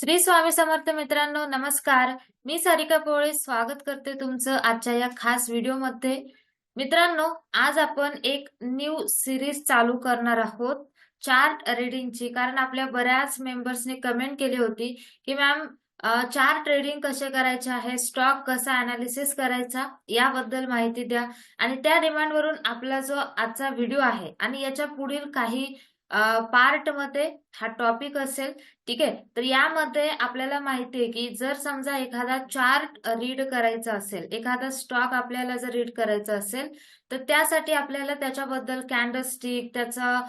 श्री स्वामी समर्थ मित्रांनो नमस्कार. मी सारिका पोळे स्वागत करते तुमचं आजच्या या खास व्हिडिओमध्ये. मित्रांनो आज आपण एक न्यू सिरीज चालू करणार आहोत चार्ट रीडिंगची कारण आपल्या बऱ्याच मेंबर्सने कमेंट केली होती की मॅम चार्ट ट्रेडिंग कसे करायचे आहे? स्टॉक कसा अनालिसिस करायचा? याबद्दल माहिती द्या. आणि त्या डिमांडवरून आपला जो आजचा व्हिडिओ आहे आणि याच्या पुढील काही पार्टमध्ये हा टॉपिक असेल ठीक आहे? तर यामध्ये आपल्याला माहिती आहे की जर समजा एखादा चार्ट रीड करायचा असेल एखादा स्टॉक आपल्याला जर रीड करायचा असेल तर त्यासाठी आपल्याला त्याच्याबद्दल कॅन्डल स्टिक त्याचा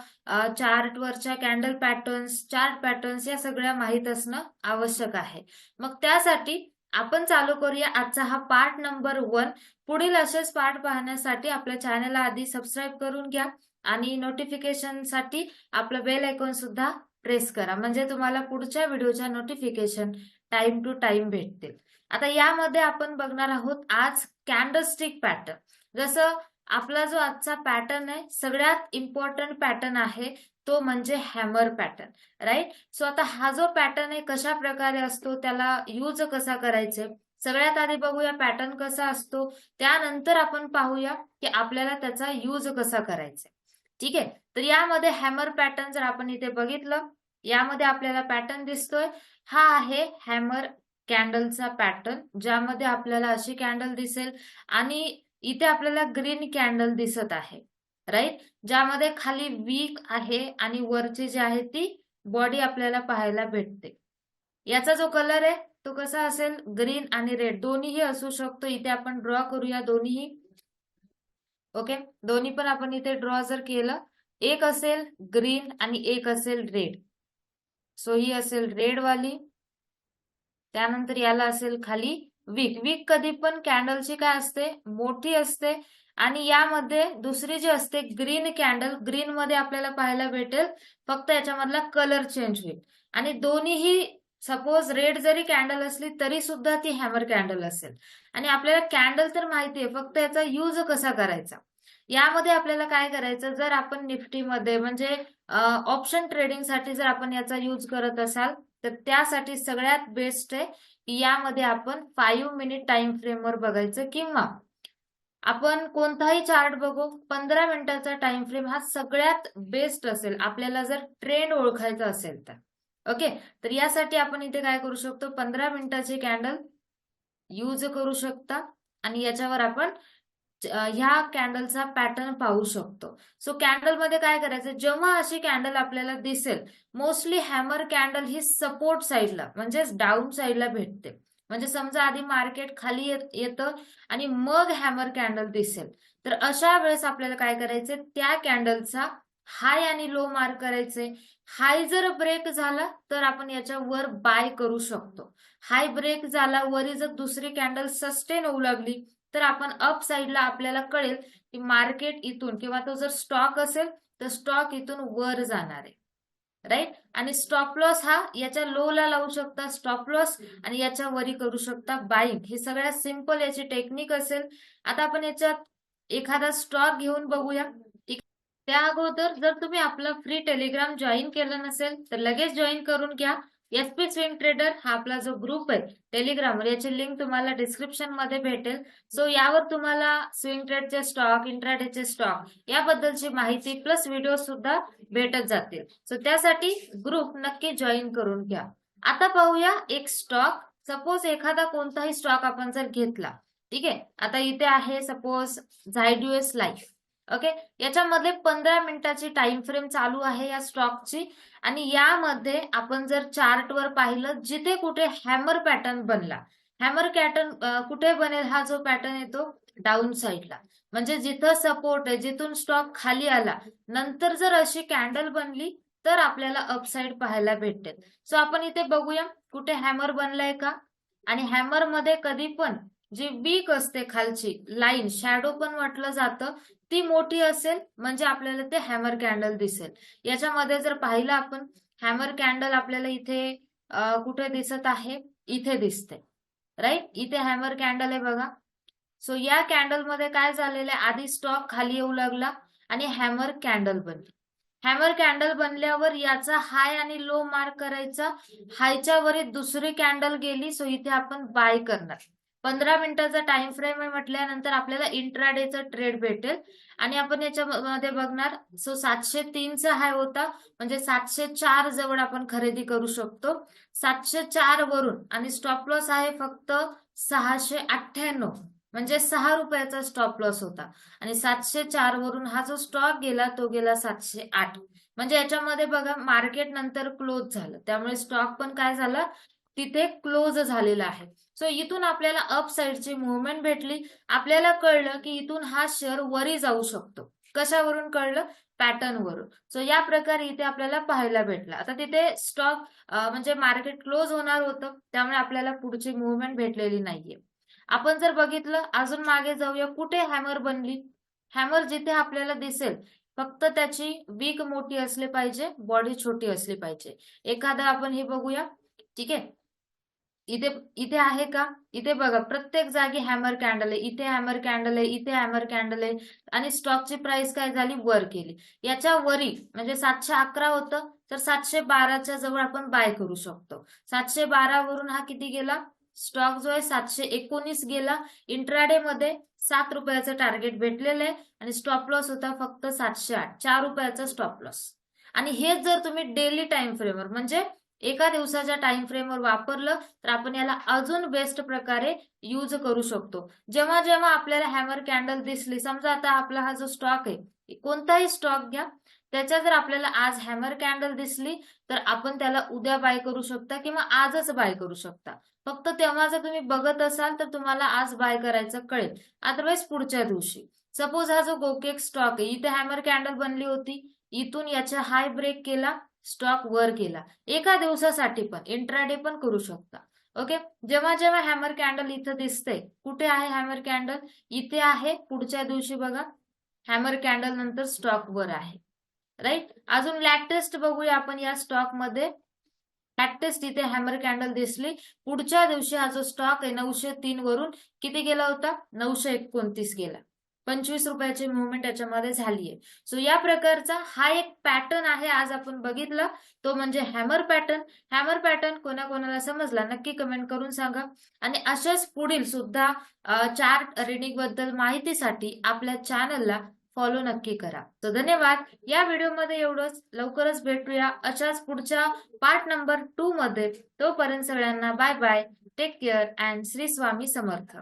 चार्टवरच्या कॅन्डल पॅटर्न्स चार्ट पॅटर्न्स या सगळ्या माहीत असणं आवश्यक आहे. मग त्यासाठी आपण चालू करूया आजचा हा पार्ट नंबर वन पुढील असेच पाठ पाहण्यासाठी आपल्या चॅनलला आधी सबस्क्राईब करून घ्या आणि नोटिफिकेशनसाठी आपलं बेल आयकॉन सुद्धा प्रेस करा. म्हणजे तुम्हाला पुढच्या व्हिडिओच्या नोटिफिकेशन टाइम टू टाइम भेटतील. आता यामध्ये आपण बघणार आहोत आज कॅन्डलस्टिक पॅटर्न जसं आपला जो आजचा पॅटर्न आहे सगळ्यात इम्पॉर्टंट पॅटर्न आहे तो म्हणजे हॅमर पॅटर्न राईट सो आता हा जो पॅटर्न आहे कशा प्रकारे असतो त्याला यूज कसा करायचे? सगळ्यात आधी बघूया पॅटर्न कसा असतो. त्यानंतर आपण पाहूया की आपल्याला त्याचा यूज कसा करायचा ठीक आहे? तर यामध्ये हॅमर पॅटर्न जर आपण इथे बघितलं यामध्ये आपल्याला पॅटर्न दिसतोय. हा आहे हॅमर कॅन्डलचा पॅटर्न ज्यामध्ये आपल्याला अशी कॅन्डल दिसेल आणि इथे आपल्याला ग्रीन कॅन्डल दिसत आहे. राईट ज्यामध्ये खाली वीक आहे आणि वरची जी आहे ती बॉडी आपल्याला पाहायला भेटते. याचा जो कलर आहे तो कसा असेल? ग्रीन आणि रेड दोन्हीही असू शकतो. इथे आपण ड्रॉ करूया दोन्हीही. ओके दोन्ही पण आपण इथे ड्रॉ जर केलं एक असेल ग्रीन आणि एक असेल रेड सो ही असेल रेड वाली. त्यानंतर याला असेल खाली वीक वीक कधी पण कॅन्डलची काय असते? मोठी असते. आणि यामध्ये दुसरी जी असते ग्रीन कॅन्डल ग्रीन मध्ये आपल्याला पाहायला भेटेल. फक्त याच्यामधला कलर चेंज होईल. आणि दोन्हीही सपोज रेड जरी कॅन्डल असली तरी सुद्धा ती हॅमर कॅन्डल असेल. आणि आपल्याला कॅन्डल तर माहिती आहे फक्त याचा यूज कसा करायचा? यामध्ये आपल्याला काय करायचं जर आपण निफ्टीमध्ये म्हणजे ऑप्शन ट्रेडिंगसाठी जर आपण याचा यूज करत असाल तर त्यासाठी सगळ्यात बेस्ट आहे की यामध्ये आपण फाईव्ह मिनिट टाइम फ्रेमवर बघायचं किंवा आपण कोणताही चार्ट बघू पंधरा मिनिटाचा टाइम फ्रेम हा सगळ्यात बेस्ट असेल. आपल्याला जर ट्रेंड ओळखायचा असेल तर. ओके तर यासाठी आपण इथे काय करू शकतो? पंधरा मिनिटाचे कॅन्डल यूज करू शकता आणि याच्यावर आपण ह्या कॅन्डलचा पॅटर्न पाहू शकतो. सो कॅन्डलमध्ये काय करायचं? जेव्हा अशी कॅन्डल आपल्याला दिसेल मोस्टली हॅमर कॅन्डल ही सपोर्ट साईडला म्हणजे डाऊन साईडला भेटते. म्हणजे समजा आधी मार्केट खाली येतं आणि मग हॅमर कॅन्डल दिसेल. तर अशा वेळेस आपल्याला काय करायचं? त्या कॅन्डलचा हाय आणि लो मार्क करायचे. हाय जर ब्रेक झाला तर आपण याच्या वर बाय करू शकतो. हाय ब्रेक झाला वरी जर दुसरी कॅन्डल सस्टेन होऊ लागली तर आपण अप साईडला आपल्याला कळेल की मार्केट इथून किंवा तो जर स्टॉक असेल तर स्टॉक इथून वर जाणार आहे. राईट? आणि स्टॉप लॉस हा याच्या लो ला लावू शकता स्टॉप लॉस आणि याच्या वरी करू शकता बाईंग. हे सगळ्यात सिंपल याची टेक्निक असेल. आता आपण याच्यात एखादा स्टॉक घेऊन बघूया. त्या अगोदर जर तुम्ही आपला फ्री टेलिग्राम जॉईन केलं नसेल तर लगेच जॉईन करून घ्या. एसपी स्विंग ट्रेडर हा आपला जो ग्रुप आहे टेलिग्रामवर याची लिंक तुम्हाला डिस्क्रिप्शनमध्ये भेटेल. सो यावर तुम्हाला स्विंग ट्रेडचे स्टॉक इंट्राडेचे स्टॉक याबद्दलची माहिती प्लस व्हिडिओ सुद्धा भेटत जातील. सो त्यासाठी ग्रुप नक्की जॉईन करून घ्या. आता पाहूया एक स्टॉक सपोज एखादा कोणताही स्टॉक आपण जर घेतला ठीक आहे? आता इथे आहे सपोज झायड्युएस लाईफ ओके याच्यामध्ये पंधरा मिनिटाची टाइम फ्रेम चालू आहे या स्टॉकची आणि यामध्ये आपण जर चार्टवर पाहिलं जिथे कुठे हॅमर पॅटर्न बनला. हॅमर पॅटर्न कुठे बनेल हा जो पॅटर्न येतो डाऊन साईडला म्हणजे जिथं सपोर्ट आहे जिथून स्टॉक खाली आला नंतर जर अशी कॅन्डल बनली तर आपल्याला अपसाईड पाहायला भेटेल सो आपण इथे बघूया कुठे हॅमर बनलाय का? आणि हॅमरमध्ये कधी पण जी बीक असते खालची लाईन शॅडो पण म्हटलं जातं. ती मोठी असेल म्हणजे आपल्याला ते हॅमर कॅन्डल दिसेल. याच्यामध्ये जर पाहिलं आपण हॅमर कॅन्डल आपल्याला इथे कुठे दिसत आहे? इथे दिसते. राईट इथे हॅमर कॅन्डल आहे बघा. सो या कॅन्डलमध्ये काय झालेलं आहे? आधी स्टॉक खाली येऊ लागला आणि हॅमर कॅन्डल बनली. हॅमर कॅन्डल बनल्यावर याचा हाय आणि लो मार्क करायचा. हायच्या वरी दुसरी कॅन्डल गेली सो इथे आपण बाय करणार. पंधरा मिनिटाचा टाइम फ्रेम आहे म्हटल्यानंतर आपल्याला इंट्राडेचा ट्रेड भेटेल. आणि आपण याच्यामध्ये बघणार सो सातशे तीनचा हाय होता म्हणजे सातशे चार जवळ आपण खरेदी करू शकतो. सातशे चार वरून आणि स्टॉप लॉस आहे फक्त सहाशे अठ्ठ्याण्णव म्हणजे सहा रुपयाचा स्टॉप लॉस होता. आणि सातशे चार वरून हा जो स्टॉक गेला तो गेला सातशे आठ. म्हणजे याच्यामध्ये बघा मार्केट नंतर क्लोज झालं. त्यामुळे स्टॉक पण काय झाला? तिथे क्लोज झालेला आहे. सो इथून आपल्याला अप साईडची मुवमेंट भेटली. आपल्याला कळलं की इथून हा शेअर वरी जाऊ शकतो. कशावरून कळलं? पॅटर्न वरून. सो या प्रकारे इथे आपल्याला पाहायला भेटला. आता तिथे स्टॉक म्हणजे मार्केट क्लोज होणार होतं. त्यामुळे आपल्याला पुढची मुवमेंट भेटलेली नाहीये. आपण जर बघितलं अजून मागे जाऊया. कुठे हॅमर बनली? हॅमर जिथे आपल्याला दिसेल फक्त त्याची वीक मोठी असली पाहिजे बॉडी छोटी असली पाहिजे. एखादा आपण हे बघूया. ठीक आहे? इथे इथे आहे का? इथे बघा प्रत्येक जागी हॅमर कॅन्डल आहे इथे हॅमर कॅन्डल आहे इथे हॅमर कॅन्डल आहे. आणि स्टॉकची प्राइस काय झाली? वर केली. याच्या वरी म्हणजे सातशे अकरा होतं तर सातशे बाराच्या जवळ आपण बाय करू शकतो. सातशे बारा वरून हा किती गेला? स्टॉक जो आहे सातशे एकोणीस गेला. इंट्राडे मध्ये सात रुपयाचं टार्गेट भेटलेलं आहे. आणि स्टॉप लॉस होता फक्त सातशे आठ चार रुपयाचा स्टॉप लॉस आणि हेच जर तुम्ही डेली टाइम फ्रेमवर म्हणजे एका दिवसाच्या टाइम फ्रेमवर वापरलं तर आपण याला अजून बेस्ट प्रकारे यूज करू शकतो. जेव्हा जेव्हा आपल्याला हॅमर कॅन्डल दिसली समजा आता आपला हा जो स्टॉक आहे कोणताही स्टॉक घ्या त्याच्या जर आपल्याला आज हॅमर कॅन्डल दिसली तर आपण त्याला उद्या बाय करू शकता किंवा आजच बाय करू शकता. फक्त तेव्हा जर तुम्ही बघत असाल तर तुम्हाला आज बाय करायचं कळेल. अदरवाईज पुढच्या दिवशी. सपोज हा जो गोकेक स्टॉक आहे इथे हॅमर कॅन्डल बनली होती. इथून याचा हाय ब्रेक केला. स्टॉक वर गेला. एका दिवसासाठी पण इंट्राडे पण करू शकता. ओके जेव्हा जेव्हा हॅमर कॅन्डल इथं दिसते कुठे आहे हॅमर कॅन्डल इथे आहे पुढच्या दिवशी बघा हॅमर कॅन्डल नंतर स्टॉक वर आहे. राईट अजून लॅक टेस्ट बघूया आपण या स्टॉकमध्ये. लॅक टेस्ट इथे हॅमर कॅन्डल दिसली. पुढच्या दिवशी हा जो स्टॉक आहे नऊशे तीन वरून किती गेला होता? नऊशे एकोणतीस गेला. पंचवीस रुपयाची मुवमेंट याच्यामध्ये झालीये. सो या प्रकारचा हा एक पॅटर्न आहे आज आपण बघितला. तो म्हणजे हॅमर पॅटर्न हॅमर पॅटर्न कोणाकोणाला समजला? नक्की कमेंट करून सांगा. आणि अशाच पुढील सुद्धा चार्ट रिडिंगबद्दल माहितीसाठी आपल्या चॅनलला फॉलो नक्की करा. तर धन्यवाद. या व्हिडिओमध्ये एवढंच. लवकरच भेटूया अशाच पुढच्या पार्ट नंबर टू मध्ये. तोपर्यंत सगळ्यांना bye bye take care and Shri Swami Samarth